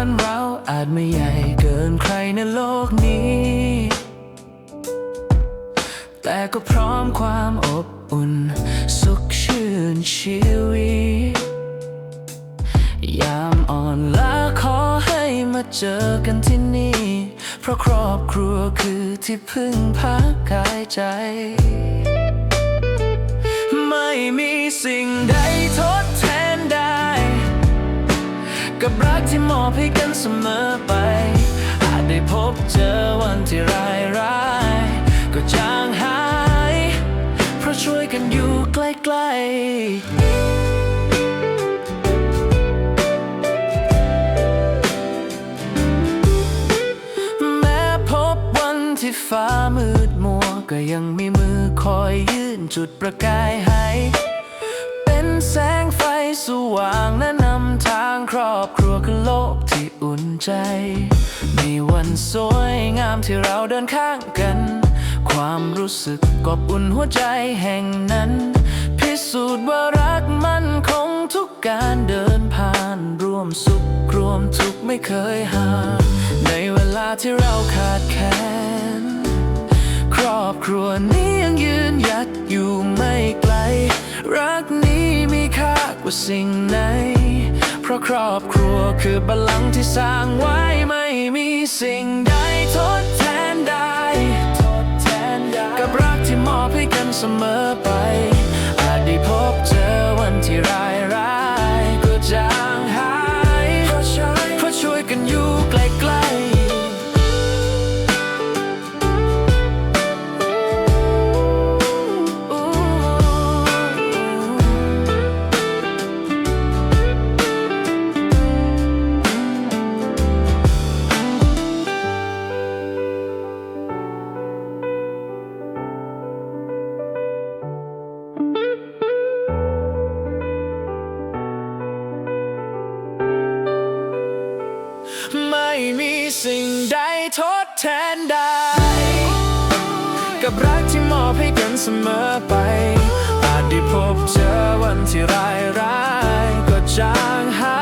านเราอาจไม่ใหญ่เกินใครในโลกนี้ แต่ก็พร้อมความอบอุ่น สุขชื่นชีวิต ยามอ่อนล้าขอให้มาเจอกันที่นี่ เพราะครอบครัวคือที่พึ่งพักกายใจ กับรักที่มอบให้กันเสมอไปอาจได้พบเจอวันที่ร้ายร้ายๆก็จางหาย เพราะช่วยกันอยู่ใกล้ๆแม้พบวันที่ฟ้ามืดมัวก็ยังมีมือคอยยื่นจุดประกายให้ เป็นแสงไฟสว่างแนะน อุ่นใจมีวันสวยงามที่เราเดินข้างกัน ความรู้สึกกอบอุ่นหัวใจแห่งนั้น พิสูจน์ว่ารักมันคงทุกการเดินผ่านร่วมสุขรวมทุกไม่เคยห่างในเวลาที่เราขาดแคลนครอบครัวนี้ยังยืนหยัดอยู่ไม่ไกล รักนี้มีค่ากว่าสิ่งไหน ราะครอบครัวคือบัลลังก์ที่สร้างไว้ไม่มีสิ่งใดทดแทนได้ทดแทนได้กับรักที่มอบให้กันเสมอไป ไม่มีสิ่งใดทดแทนได้ กับรักที่มอบให้กันเสมอไป อาจได้พบเจอวันที่ร้ายร้ายก็จางหา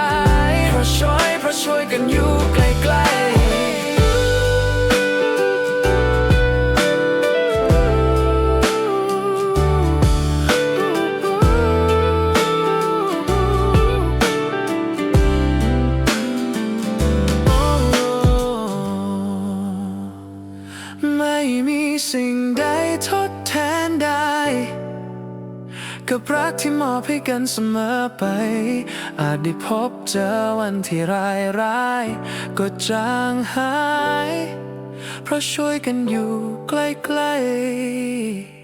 ยเพราะช่วยเพราะช่วยกันอยู่ กับรักที่มอบให้กันเสมอไป อาจได้พบเจอวันที่ร้ายร้ายๆก็จางหาย เพราะช่วยกันอยู่ใกล้ๆ